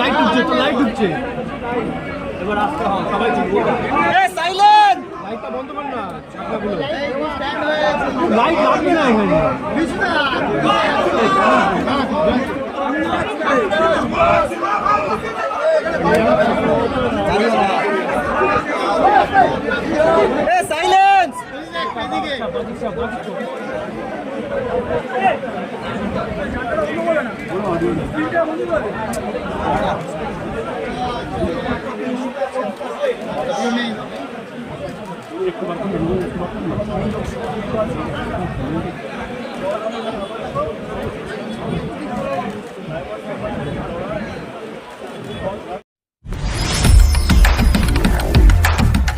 Light উঠছে তো light উঠছে এবার আসতে হবে সবাই লাইটটা বন্ধ কর না চাকাগুলো লাইট লাগবে না এখানে। একটু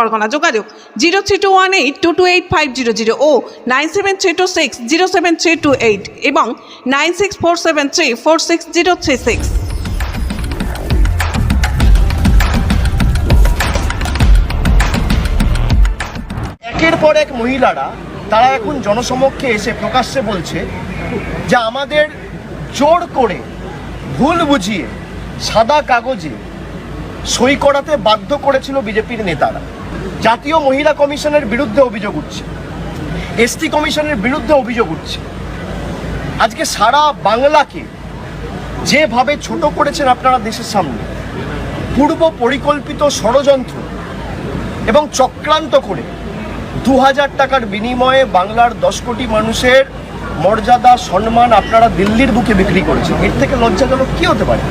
পরগনা। যোগাযোগ zero three two one eight two two eight five zero zero ও nine seven three two six zero seven three two eight এবং nine six four seven three four six zero three six. একের পর এক মহিলারা, তারা এখন জনসমক্ষে এসে প্রকাশ্যে বলছে যে আমাদের জোর করে ভুল বুঝিয়ে সাদা কাগজে সই করাতে বাধ্য করেছিল বিজেপির নেতারা। জাতীয় মহিলা কমিশনের বিরুদ্ধে অভিযোগ উঠছে। এসটি কমিশনের বিরুদ্ধে অভিযোগ উঠছে। আজকে সারা বাংলাকে যেভাবে ছোট করেছেন আপনারা দেশের সামনে, পূর্ব পরিকল্পিত ষড়যন্ত্র এবং চক্রান্ত করে দু হাজার টাকার বিনিময়ে বাংলার দশ কোটি মানুষের মর্যাদা, সম্মান আপনারা দিল্লির বুকে বিক্রি করেছেন। এর থেকে লজ্জাজনক কি হতে পারে?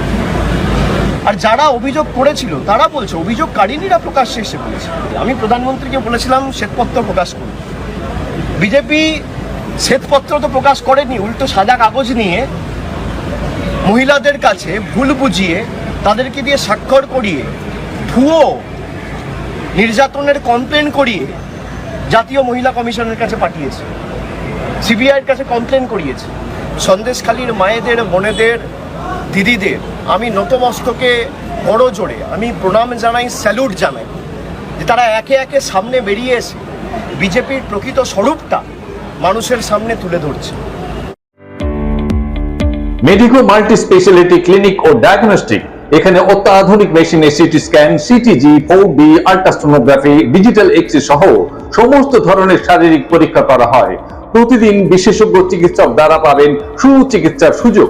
আর যারা অভিযোগ করেছিল, তারা বলছে অভিযোগকারিনীরা প্রকাশ্যে এসে বলেছে। আমি প্রধানমন্ত্রীকে বলেছিলাম, শ্বেতপত্র প্রকাশ করুন। বিজেপি শ্বেতপত্র তো প্রকাশ করেনি, উল্টো সাদা কাগজ নিয়ে মহিলাদের কাছে ভুল বুঝিয়ে, তাদেরকে দিয়ে স্বাক্ষর করিয়ে, ভুয়ো নির্যাতনের কমপ্লেন করিয়ে জাতীয় মহিলা কমিশনের কাছে পাঠিয়েছে। সিবিআইয়ের কাছে কমপ্লেন করিয়েছে। সন্দেশখালীর মায়েদের, বোনেদের দিদিদের, আমি নতমস্তকে বড় জোরে, আমি প্রণাম জানাই, স্যালুট জানাই, যে তারা একে একে সামনে বেরিয়ে এসে বিজেপির প্রকৃত স্বরূপটা মানুষের সামনে তুলে ধরছে। মেডিকো মাল্টি স্পেশালিটি ক্লিনিক ও ডায়াগনস্টিক, এখানে অত্যাধুনিক মেশিনে CT scan, CTG, four D ultrasonography, digital x-ray সহ সমস্ত ধরনের শারীরিক পরীক্ষা করা হয়। প্রতিদিন বিশেষজ্ঞ চিকিৎসক দ্বারা পাবেন সুচিকিৎসার সুযোগ।